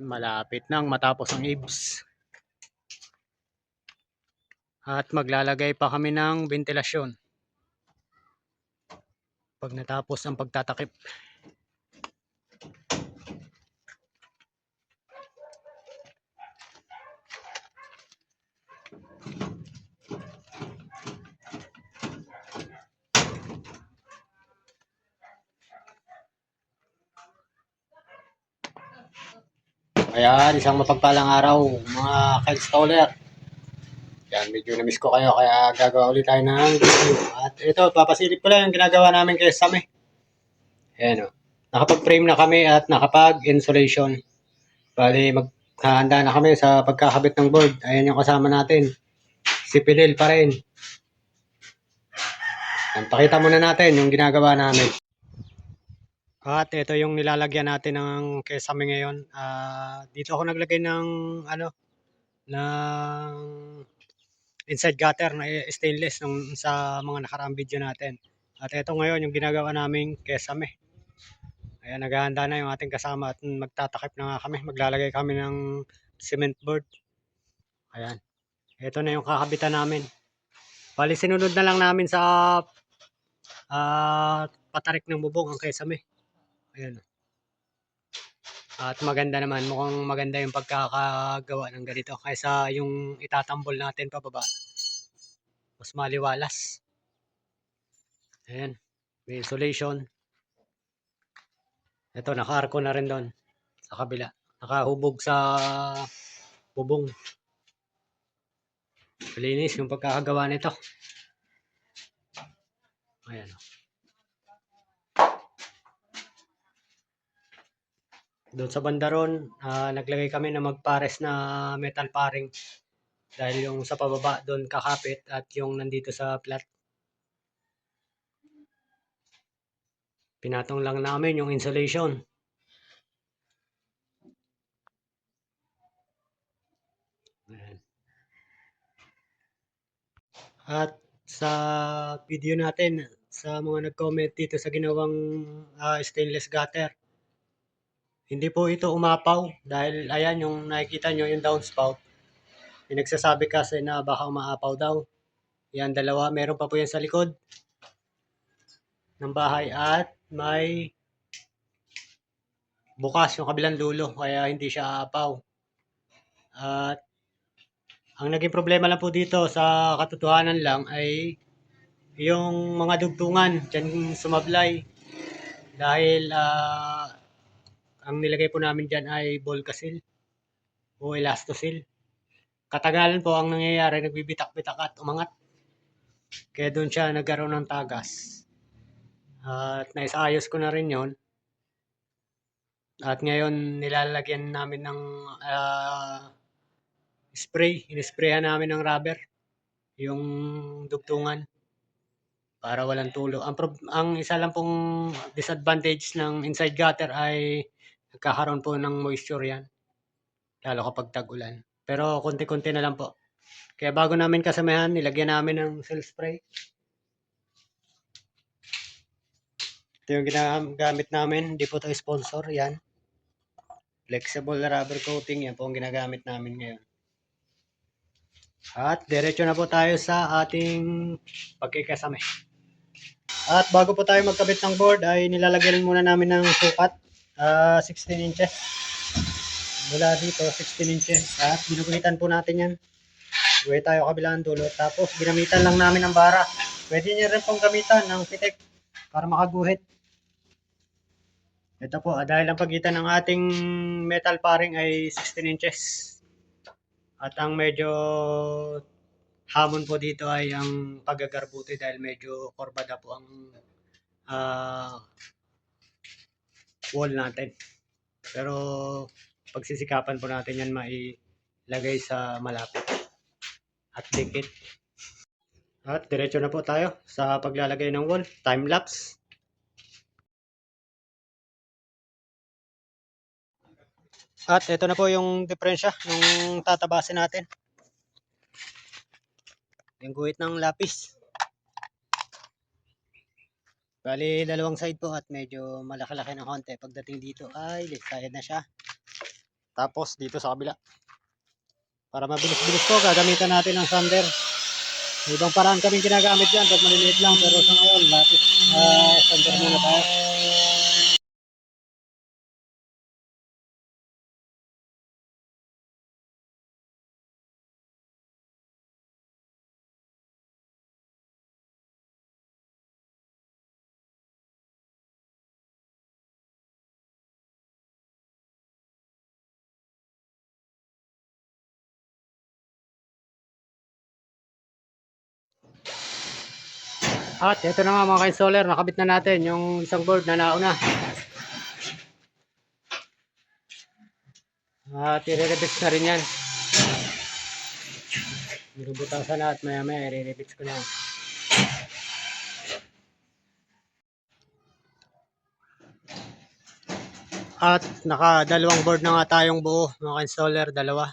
malapit nang matapos ang IBS. At maglalagay pa kami ng ventilasyon. Pag natapos ang pagtatakip. Ayan, isang mapagpalang araw, mga ka-installer. Yan, medyo na-miss ko kayo, kaya gagawa ulit tayo ng video. At ito, papasilip ko lang yung ginagawa namin kay Sami. Ayan o. Nakapag-frame na kami at nakapag-insulation. Bali, maghahanda na kami sa pagkakabit ng board. Ayan yung kasama natin. Si Pilil pa rin. Yan, pakita muna natin yung ginagawa namin. At ito yung nilalagyan natin ng kesame ngayon. Ah, dito ako naglagay ng ano ng inside gutter na stainless nung sa mga nakaraang video natin. At ito ngayon yung ginagawa naming kesame. Ayan, naghahanda na yung ating kasama at magtatakip na nga kami. Maglalagay kami ng cement board. Ayan. Ito na yung kakabitan namin. Bali, sinunod na lang namin sa ah, patarik ng bubong ang kesame. Ayan. At maganda naman, mukhang maganda yung pagkakagawa ng ganito kaysa yung itatambol natin pababa. Mas maliwalas. Ayan. May insulation. Ito, naka-arco na rin doon sa kabila. Nakahubog sa bubong. Malinis yung pagkakagawa nito. Ayan. Doon sa bandaron, ah, naglagay kami na magpares na metal paring. Dahil yung sa pababa doon kakapit at yung nandito sa flat. Pinatong lang namin yung insulation. Ayan. At sa video natin, sa mga nag-comment dito sa ginawang ah, stainless gutter, hindi po ito umapaw dahil ayan yung nakikita nyo yung downspout. Pinagsasabi kasi na baka umaapaw daw. Yan dalawa, meron pa po yan sa likod ng bahay at may bukas yung kabilang dulo kaya hindi siya aapaw. At ang naging problema lang po dito sa katotohanan lang ay yung mga dugtungan dyan sumablay dahil ah, ang nilagay po namin dyan ay Volcasil o Elastosil. Katagalan po ang nangyayari, nagbibitak-bitak at umangat. Kaya doon siya nagkaroon ng tagas. At naisayos ko na rin yon At ngayon nilalagyan namin ng ah, spray. Inisprayan namin ng rubber. Yung dugtungan. Para walang tulo. Ang, ang isa lang pong disadvantage ng inside gutter ay nagkakaroon po ng moisture yan. Lalo kapag tag-ulan. Pero konti-konti na lang po. Kaya bago namin kasamahan, nilagyan namin ng seal spray. Ito yung ginagamit namin. Hindi po ito sponsor. Yan. Flexible rubber coating. Yan po ang ginagamit namin ngayon. At diretso na po tayo sa ating pagkikasame. At bago po tayo magkabit ng board ay nilalagyan muna namin ng sukat. Ah 16 inches. Mula dito 16 inches. At binuguhitan po natin yan. Guhit tayo kabilang dulo. Tapos ginamitan lang namin ng bara. Pwede niyo rin pong gamitan ng pitik para makaguhit. Ito po, ah, dahil ang pagitan ng ating metal paring ay 16 inches. At ang medyo hamon po dito ay ang paggagarbuti dahil medyo korbada po ang ah, wall natin. Pero pagsisikapan po natin yan mailagay sa malapit at dikit. At diretso na po tayo sa paglalagay ng wall. Time lapse. At ito na po yung diferensya nung tatabasin natin. Yung guhit ng lapis. Bali, dalawang side po at medyo malaki-laki ng konti. Pagdating dito ay left na siya. Tapos dito sa kabila. Para mabilis-bilis to, gagamitan natin ng sander. Ibang paraan kaming ginagamit dyan pag maliliit lang. Pero sa ngayon, lapis, uh, sander muna tayo. At ito na nga mga ka-installer, nakabit na natin yung isang board na nauna. At i-rebits na rin yan. Nirubutasan na at maya maya i-rebits ko na yan. At nakadalawang board na nga tayong buo mga ka-installer, dalawa.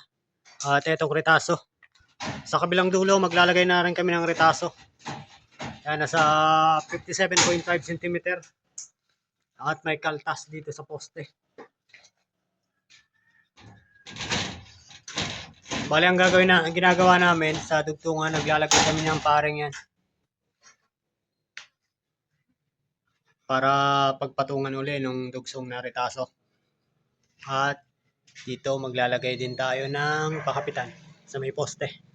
At itong retaso. Sa kabilang dulo maglalagay na rin kami ng retaso. Yan, nasa 57.5 cm. At may kaltas dito sa poste. Bali, ang gagawin na, ang ginagawa namin sa dugtungan, naglalagay kami ng paring yan. Para pagpatungan uli nung dugsong na retaso. At dito maglalagay din tayo ng pakapitan sa may poste.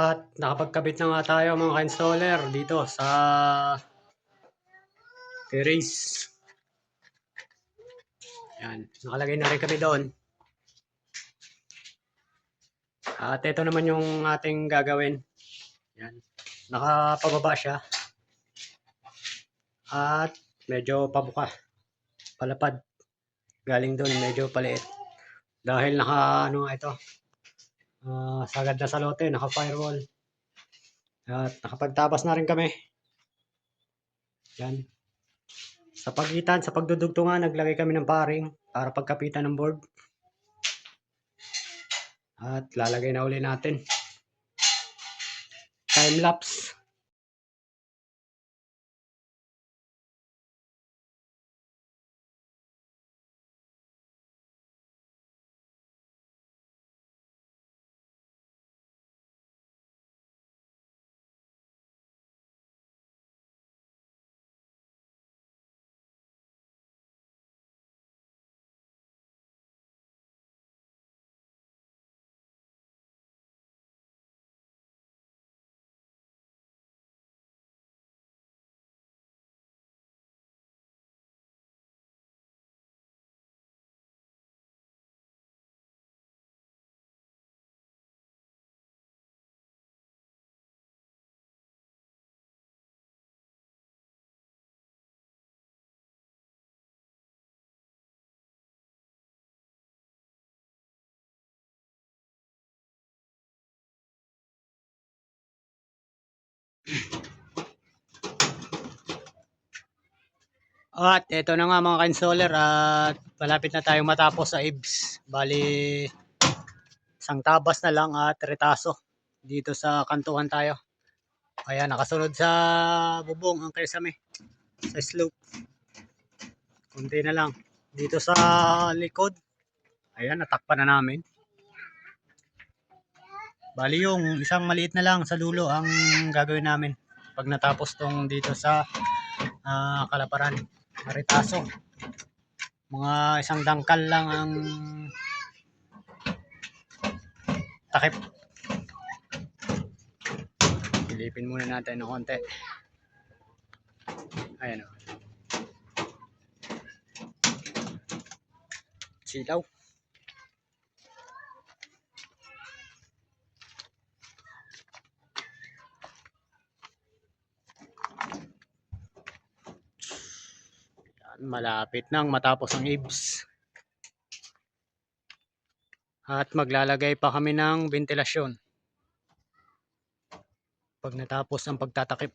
At nakapagkabit na nga tayo mga ka-installer dito sa terrace. Yan, nakalagay na rin kami doon. At ito naman yung ating gagawin. Yan, nakapababa siya. At medyo pabuka. Palapad. Galing doon, medyo paliit. Dahil naka ano ito, Ah, sagad na sa lote, naka-firewall. At nakapagtabas na rin kami. Yan. Sa pagitan, sa pagdudugtungan, naglagay kami ng paring para pagkapitan ng board. At lalagay na uli natin. Time lapse. At ito na nga mga ka-installer at malapit na tayong matapos sa IBS. Bali, isang tabas na lang at retaso. Dito sa kantuhan tayo. Kaya nakasunod sa bubong ang kesame. Sa slope. Kunti na lang. Dito sa likod. Ayan, natakpan na namin. Bali yung isang maliit na lang sa dulo ang gagawin namin. Pag natapos tong dito sa ah, kalaparan. Maritaso. Mga isang dangkal lang ang takip. Pilipin muna natin ng konti. Ayan o. Silaw. malapit nang matapos ang ibs. At maglalagay pa kami ng ventilasyon. Pag natapos ang pagtatakip.